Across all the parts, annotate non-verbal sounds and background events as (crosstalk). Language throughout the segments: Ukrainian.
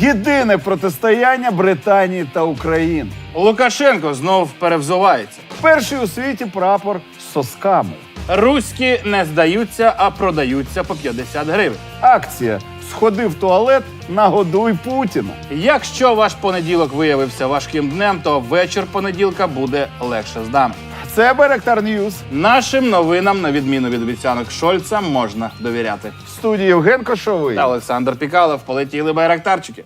Єдине протистояння Британії та України. Лукашенко знов перевзувається. Перший у світі прапор з сосками. Руські не здаються, а продаються по 50 гривень. Акція Сходи в туалет, нагодуй Путіна. Якщо ваш понеділок виявився важким днем, то вечір понеділка буде легше з нами. Це Беректар Ньюс. Нашим новинам, на відміну від обіцянок Шольца, можна довіряти. В студії Євген Кошовий. Та Олександр Пікалов полетіли байрактарчики.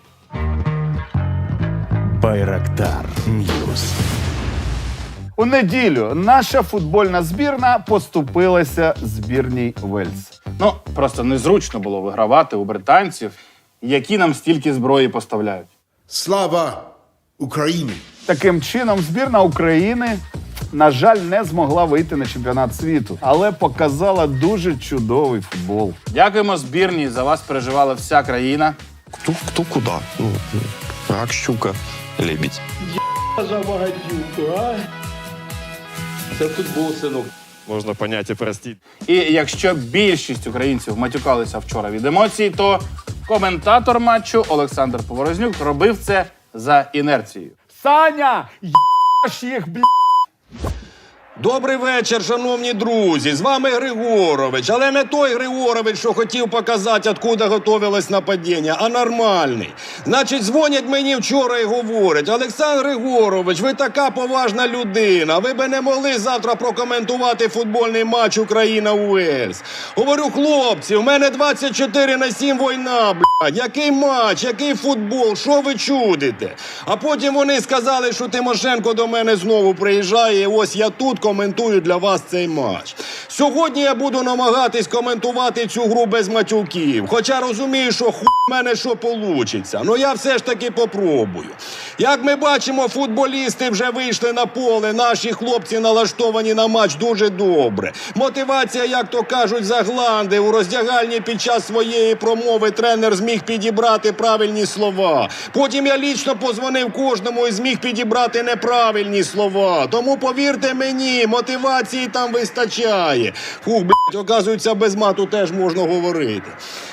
Байрактар Ньюс. У неділю наша футбольна збірна поступилася збірній Вельс. Ну просто незручно було вигравати у британців, які нам стільки зброї поставляють. Слава Україні! Таким чином, збірна України, на жаль, не змогла вийти на чемпіонат світу, але показала дуже чудовий футбол. Дякуємо збірній. За вас переживала вся країна. Кто, кто куда? Ну, рак, щука, лебедь. Це футбол, синок. Можно понять и простить. І якщо більшість українців матюкалися вчора від емоцій, то коментатор матчу Олександр Поворознюк робив це за інерцією. Саня, їбаш їх, бля. Добрий вечір, шановні друзі. З вами Григорович, але не той Григорович, що хотів показати, откуда готовилось нападіння, а нормальний. Значить, дзвонять мені вчора і говорять: Олександр Григорович, ви така поважна людина. Ви би не могли завтра прокоментувати футбольний матч Україна Уельс. Говорю, хлопці, у мене 24 на 7 війна, блядь. Який матч, який футбол, що ви чудите? А потім вони сказали, що Тимошенко до мене знову приїжджає. І ось я тут коментую для вас цей матч. Сьогодні я буду намагатись коментувати цю гру без матюків. Хоча розумію, що в мене що получиться. Ну я все ж таки попробую. Як ми бачимо, футболісти вже вийшли на поле. Наші хлопці налаштовані на матч дуже добре. Мотивація, як то кажуть, загланди. У роздягальні під час своєї промови тренер зміг підібрати правильні слова. Потім я лічно позвонив кожному і зміг підібрати неправильні слова. Тому повірте мені, мотивації там вистачає. Фух, блядь, оказується, без мату теж можна говорити.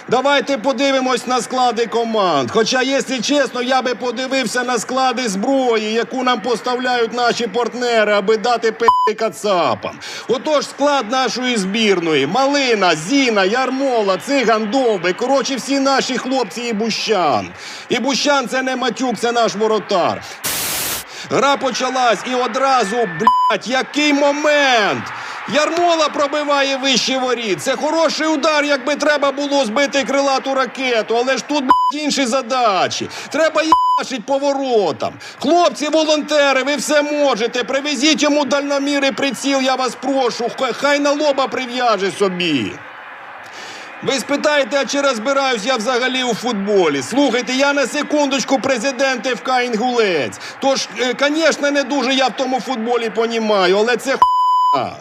Давайте подивимось на склади команд. Хоча, якщо чесно, я би подивився на склади зброї, яку нам поставляють наші партнери, аби дати пи***и кацапам. Отож, склад нашої збірної: Малина, Зіна, Ярмола, Циган, Довбик. Коротше, всі наші хлопці і Бущан. І Бущан це не матюк, це наш воротар. Гра почалась і одразу, блядь, який момент! Ярмола пробиває вище воріт. Це хороший удар, якби треба було збити крилату ракету, але ж тут блядь, інші задачі. Треба їбашить по воротам. Хлопці, волонтери, ви все можете. Привезіть йому дальномір і приціл, я вас прошу. Хай на лоба прив'яже собі. Ви спитаєте, а чи розбираюсь я взагалі у футболі? Слухайте, я на секундочку президент ФК Інгулець. Тож, звісно, не дуже я в тому футболі понімаю, але це хуйня.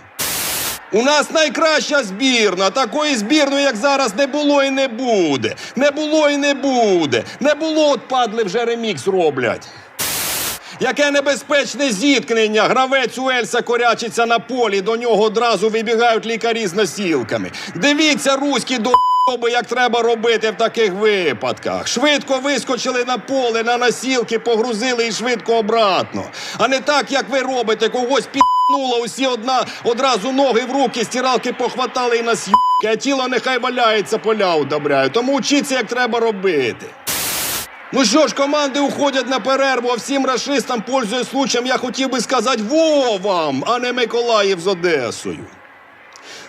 У нас найкраща збірна. Такої збірної, як зараз, не було і не буде. Не було і не буде. Не було, от падли вже ремікс роблять. Яке небезпечне зіткнення. Гравець Уельса корячиться на полі. До нього одразу вибігають лікарі з носілками. Дивіться, руські до як треба робити в таких випадках. Швидко вискочили на поле, на носілки, погрузили і швидко обратно. А не так, як ви робите, когось піднуло, усі одна одразу ноги в руки, стиралки похватали і на с'юки, а тіло нехай валяється, поля удобряють. Тому вчіться, як треба робити. Ну що ж, команди уходять на перерву, а всім рашистам, пользуясь случаєм, я хотів би сказати во вам, а не Миколаїв з Одесою.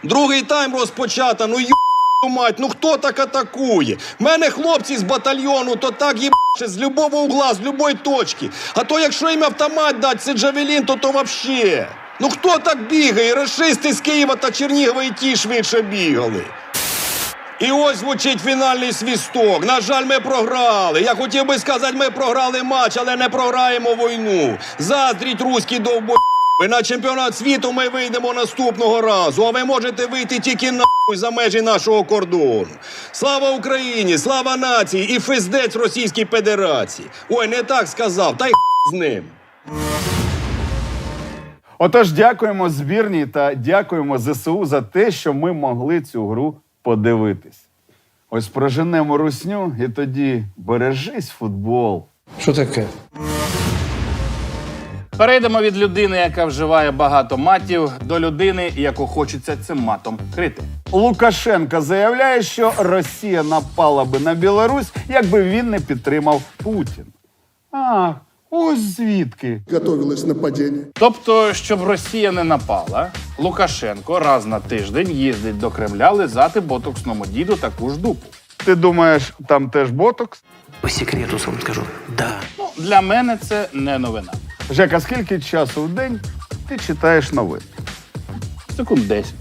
Другий тайм розпочато. Ну ю мать, ну хто так атакує? Мене хлопці з батальйону, то так їбаше з любого угла, з любої точки. А то якщо їм автомат дать, це Джавелін, то то вообще. Ну хто так бігає? Рашисти з Києва та Чернігова і ті швидше бігали. І ось звучить фінальний свісток. На жаль, ми програли. Я хотів би сказати, ми програли матч, але не програємо війну. Заздріть руські довбо. На чемпіонат світу ми вийдемо наступного разу, а ви можете вийти тільки нахуй за межі нашого кордону. Слава Україні, слава нації і физдець Російській Федерації. Ой, не так сказав, та й з ним. Отож, дякуємо збірній та дякуємо ЗСУ за те, що ми могли цю гру подивитись. Ось проженемо русню, і тоді бережись футбол. Що таке? Перейдемо від людини, яка вживає багато матів, до людини, яку хочеться цим матом крити. Лукашенко заявляє, що Росія напала би на Білорусь, якби він не підтримав Путін. А, ось звідки. Готовилось нападение. Тобто, щоб Росія не напала, Лукашенко раз на тиждень їздить до Кремля лизати ботоксному діду таку ж дупу. Ти думаєш, там теж ботокс? По секрету вам скажу. Да. Ну, для мене це не новина. Жека, скільки часу в день ти читаєш новини? Секунд 10.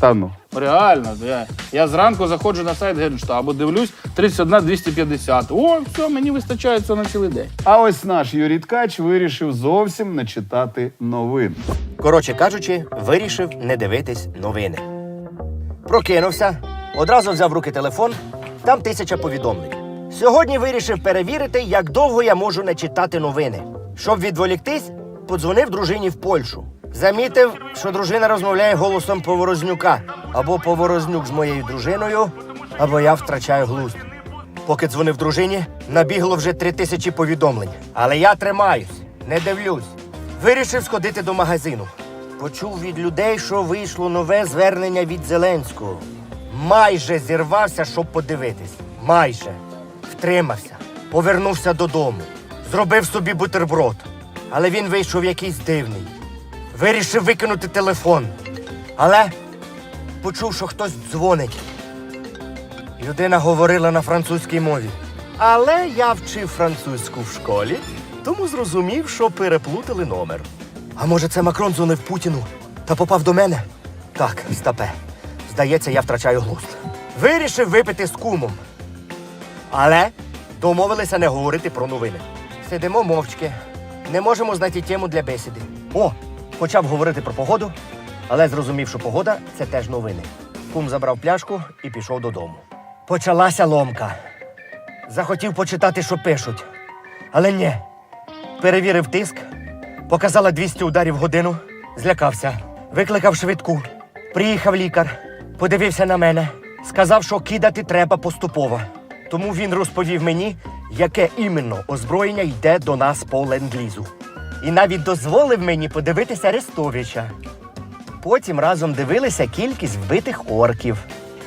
Та ну. Реально, я, я зранку заходжу на сайт Генштабу, дивлюсь 31 250. О, все, мені вистачає цього на цілий день. А ось наш Юрій Ткач вирішив зовсім не читати новин. Коротше кажучи, вирішив не дивитись новини. Прокинувся, одразу взяв в руки телефон, там тисяча повідомлень. Сьогодні вирішив перевірити, як довго я можу не читати новини. Щоб відволіктись, подзвонив дружині в Польщу. Замітив, що дружина розмовляє голосом Поворознюка. Або Поворознюк з моєю дружиною, або я втрачаю глузд. Поки дзвонив дружині, набігло вже три тисячі повідомлень. Але я тримаюсь, не дивлюсь. Вирішив сходити до магазину. Почув від людей, що вийшло нове звернення від Зеленського. Майже зірвався, щоб подивитись. Майже. Втримався. Повернувся додому. Зробив собі бутерброд. Але він вийшов якийсь дивний. Вирішив викинути телефон. Але почув, що хтось дзвонить. Людина говорила на французькій мові. Але я вчив французьку в школі, тому зрозумів, що переплутали номер. А може, це Макрон дзвонив Путіну та попав до мене? Так, стапе. Здається, я втрачаю глузд. Вирішив випити з кумом. Але домовилися не говорити про новини. Сидимо мовчки, не можемо знайти тему для бесіди. О, почав говорити про погоду, але зрозумів, що погода це теж новини. Кум забрав пляшку і пішов додому. Почалася ломка. Захотів почитати, що пишуть. Але ні. Перевірив тиск, показала 200 ударів в годину, злякався, викликав швидку. Приїхав лікар, подивився на мене, сказав, що кидати треба поступово. Тому він розповів мені, яке іменно озброєння йде до нас по ленд-лізу. І навіть дозволив мені подивитися Арестовича. Потім разом дивилися кількість вбитих орків.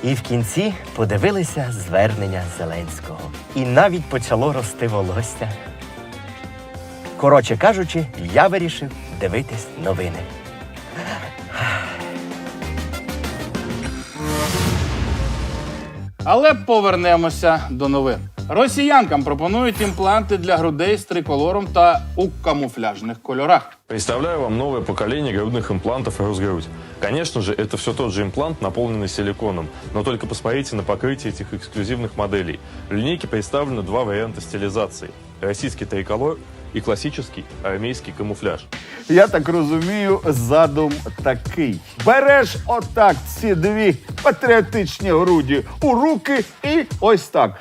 І в кінці подивилися звернення Зеленського. І навіть почало рости волосся. Коротше кажучи, я вирішив дивитись новини. Але повернемося до новин. Росіянкам пропонують імпланти для грудей з триколором та у камуфляжних кольорах. Представляю вам новое поколение грудных имплантов «Росгрудь». Конечно же, это все тот же имплант, наполненный силиконом, но только посмотрите на покрытие этих эксклюзивных моделей. В линейке представлены два варианта стилизации – российский триколор и классический армейский камуфляж. Я так розумію, задум такий: береш отак ці дві патріотичні груді у руки і ось так.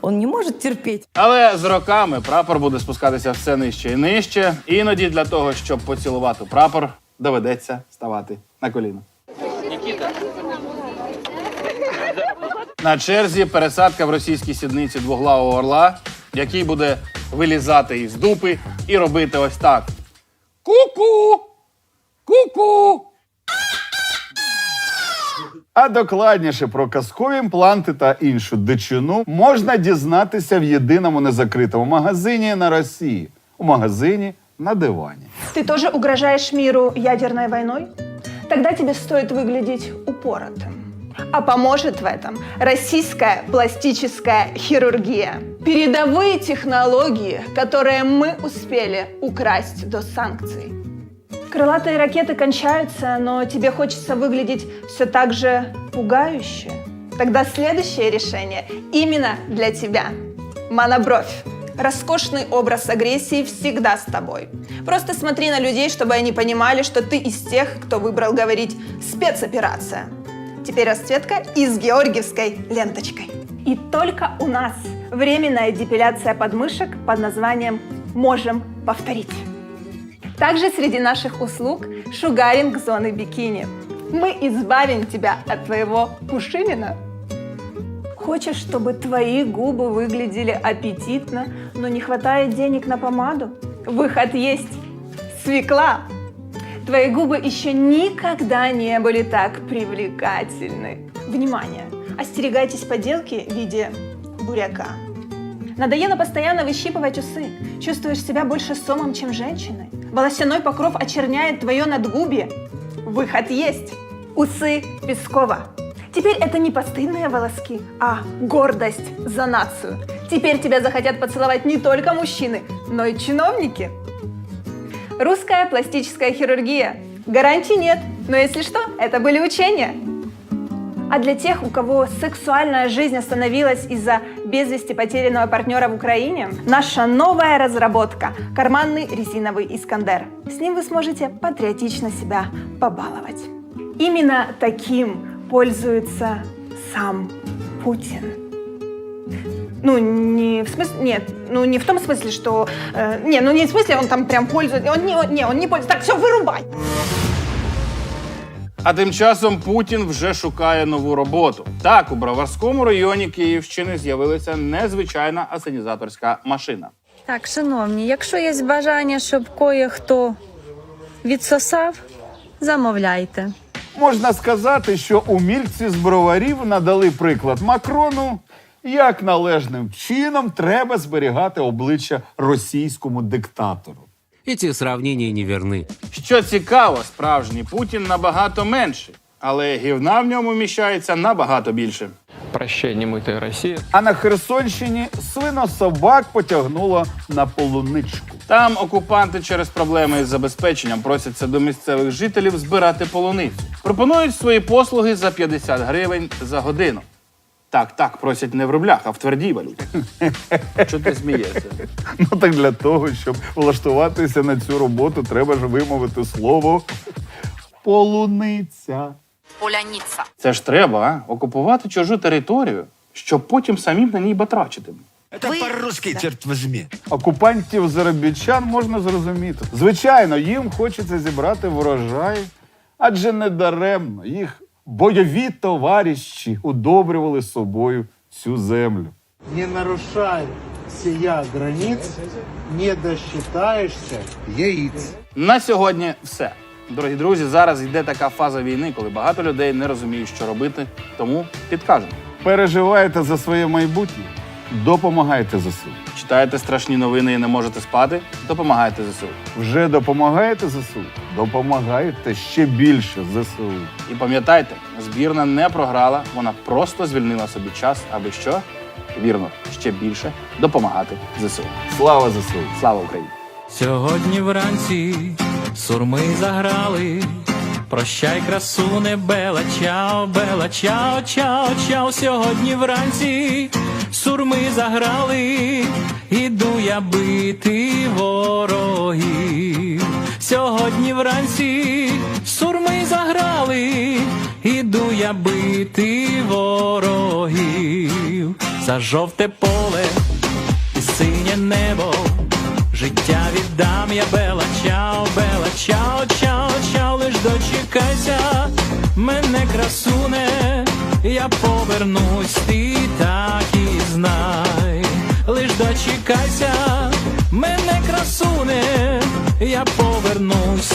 Он не может терпеть. Але з роками прапор буде спускатися все нижче і нижче. Іноді для того, щоб поцілувати прапор, доведеться ставати на коліна. На черзі пересадка в російській сідниці двоглавого орла, який буде вилізати із дупи і робити ось так. Ку-ку! Ку-ку! А докладніше про казкові імпланти та іншу дичину можна дізнатися в єдиному незакритому магазині на Росії у магазині на дивані. Ты тоже угрожаешь миру ядерной войной? Тогда тебе стоит выглядеть упоротым. А поможет в этом российская пластическая хирургия. Передовые технологии, которые мы успели украсть до санкций. Крылатые ракеты кончаются, но тебе хочется выглядеть все так же пугающе. Тогда следующее решение именно для тебя. Монобровь. Роскошный образ агрессии всегда с тобой. Просто смотри на людей, чтобы они понимали, что ты из тех, кто выбрал говорить «спецоперация». Теперь расцветка и с георгиевской ленточкой. И только у нас временная депиляция подмышек под названием «Можем повторить». Также среди наших услуг шугаринг зоны бикини. Мы избавим тебя от твоего пушимина. Хочешь, чтобы твои губы выглядели аппетитно, но не хватает денег на помаду? Выход есть. Свекла. Твои губы еще никогда не были так привлекательны. Внимание! Остерегайтесь поделки в виде буряка. Надоело постоянно выщипывать усы. Чувствуешь себя больше сомом, чем женщиной. Волосяной покров очерняет твое надгубие. Выход есть. Усы Пескова. Теперь это не постыдные волоски, а гордость за нацию. Теперь тебя захотят поцеловать не только мужчины, но и чиновники. Русская пластическая хирургия. Гарантий нет, но если что, это были учения. А для тех, у кого сексуальная жизнь остановилась из-за без вести потерянного партнера в Украине, наша новая разработка – карманный резиновый Искандер. С ним вы сможете патриотично себя побаловать. Именно таким пользуется сам Путин. Ну, не в смысле, нет, ну не в том смысле, что, э, не, ну не в смысле, он там прям пользуется, он не, он, не, он не пользуется. Так, все, вырубай. А тим часом Путін вже шукає нову роботу. Так, у Броварському районі Київщини з'явилася незвичайна асенізаторська машина. Так, шановні, якщо є бажання, щоб кое-хто відсосав, замовляйте. Можна сказати, що умільці з броварів надали приклад Макрону, як належним чином треба зберігати обличчя російському диктатору. Эти сравнения не верны. Що цікаво, справжній Путін набагато менший, але гівна в ньому вміщається набагато більше. Прощай, немытая Россия. А на Херсонщині свинособак потягнуло на полуничку. Там окупанти через проблеми із забезпеченням просяться до місцевих жителів збирати полуницю. Пропонують свої послуги за 50 гривень за годину. Так, так, просять не в рублях, а в твердій валюті. (laughs) Що ти смієшся? Ну так для того, щоб влаштуватися на цю роботу, треба ж вимовити слово полуниця. Поляніця. Це ж треба, а? Окупувати чужу територію, щоб потім самим на ній батрачити. Это по-русски, черт возьми. Окупантів заробітчан можна зрозуміти. Звичайно, їм хочеться зібрати врожай, адже недаремно їх бойові товариші удобрювали собою цю землю. Не нарушай сія границь, не досчитаєшся яїць. На сьогодні все. Дорогі друзі, зараз йде така фаза війни, коли багато людей не розуміють, що робити, тому підкажемо. Переживаєте за своє майбутнє? Допомагайте ЗСУ. Читаєте страшні новини і не можете спати? Допомагайте ЗСУ. Вже допомагаєте ЗСУ? Допомагайте ще більше ЗСУ. І пам'ятайте, збірна не програла, вона просто звільнила собі час, аби що? Вірно, ще більше допомагати ЗСУ. Слава ЗСУ! Слава Україні! Сьогодні вранці сурми заграли. Прощай, красуне, бела, чао, бела, чао, чао, чао. Сьогодні вранці сурми заграли. Іду я бити ворогів. Сьогодні вранці сурми заграли. Іду я бити ворогів. За жовте поле і синє небо. Життя віддам я бела, чао, бела, чао, чао, дочекайся, мене красуне, я повернусь, ти так і знай, лиш дочекайся, мене красуне, я повернусь,